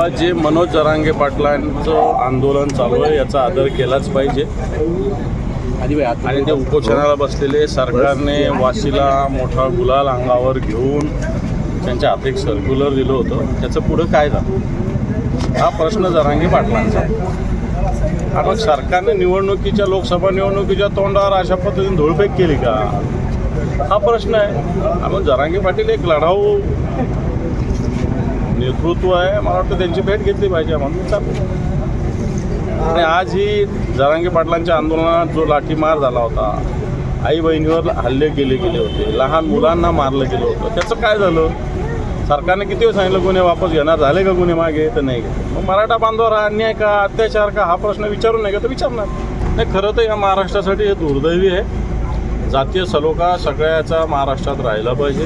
आता जे मनोज जरांगे पाटलांचं आंदोलन चालू आहे याचा आदर केलाच पाहिजे. आणि ते उपोषणाला बसलेले सरकारने वाशीला मोठा गुलाल अंगावर घेऊन त्यांच्या हात एक सर्क्युलर दिलं होतं. त्याचं पुढं काय झालं? हा प्रश्न जरांगे पाटलांचा आहे. सरकारने निवडणुकीच्या लोकसभा निवडणुकीच्या तोंडावर अशा पद्धतीने धुळफेक केली का? हा प्रश्न आहे. आपण जरांगे पाटील एक लढाऊ नेतृत्व आहे. मला वाटतं त्यांची भेट घेतली पाहिजे म्हणून चालू आणि आज ही जरांगे पाटलांच्या आंदोलनात जो लाठीमार झाला होता आई बहिणीवर हल्ले केले गेले होते लहान मुलांना मारलं गेलं होतं त्याचं काय झालं? सरकारने किती वेळ सांगितलं गुन्हे वापस घेणार झाले का गुन्हे मागे? तर नाही मग मराठा बांधवावर अन्याय का अत्याचार का हा प्रश्न विचारून नाही का तर विचारणार. नाही खरं तर या महाराष्ट्रासाठी हे दुर्दैवी आहे. जातीय सलोखा सगळ्याचा महाराष्ट्रात राहिला पाहिजे.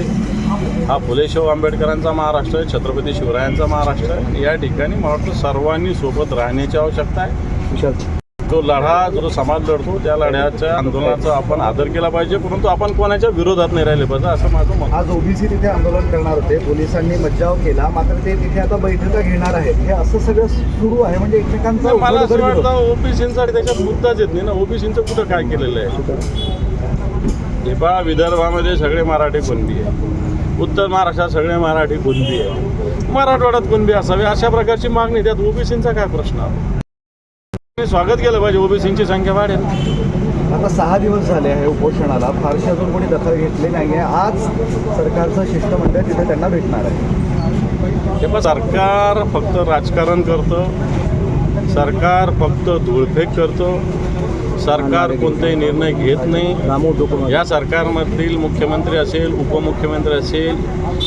हा फुले शाहू आंबेडकरांचा महाराष्ट्र आहे छत्रपती शिवरायांचा महाराष्ट्र आहे. या ठिकाणी मला वाटतं सर्वांनी सोबत राहण्याची आवश्यकता आहे. जो लढा जो समाज लढतो त्या लढ्याच्या आंदोलनाचा आपण आदर केला पाहिजे. परंतु आपण कोणाच्या विरोधात नाही राहिले पाहिजे असं माझं मत आज ओबीसी तिथे आंदोलन करणार होते. पोलिसांनी मज्जाव केला. मात्र ते तिथे आता बैठका घेणार आहेत. हे असं सगळं सुरू आहे. म्हणजे एकमेकांचा मला असं. वाटतं ओबीसीसाठी त्याच्यात मुद्दाच येत नाही ना. ओबीसीचं कुठं काय केलेलं आहे? हे पहा विदर्भामध्ये सगळे मराठी कुणबी आहे. उत्तर महाराष्ट्रात सगळे मराठी कुणबी आहे मराठवाड्यात कुणबी असावे अशा प्रकारची मागणी त्यात ओबीसींचा काय प्रश्न? स्वागत केलं पाहिजे ओबीसींची संख्या वाढेल. आता सहा दिवस झाले आहे उपोषणाला. फारशी अजून कोणी दखल घेतली नाही आहे आज सरकारचं शिष्टमंडळ तिथे त्यांना भेटणार आहे. पण सरकार फक्त राजकारण करतं. सरकार फक्त धुळफेक करतं. सरकार कोणताही निर्णय घेत नाही. या सरकारमधील मुख्यमंत्री असेल उपमुख्यमंत्री असेल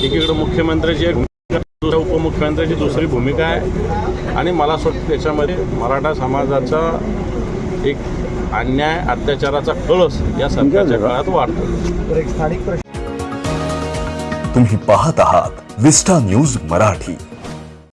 एकीकडे मुख्यमंत्र्याची एक दुसऱ्या उपमुख्यमंत्र्याची दुसरी भूमिका आहे. आणि मला असं वाटतं त्याच्यामध्ये मराठा समाजाचा एक अन्याय अत्याचाराचा कळस या सरकारच्या काळात वाढतो. तर एक स्थानिक प्रश्न तुम्ही पाहत आहात विस्टा न्यूज मराठी.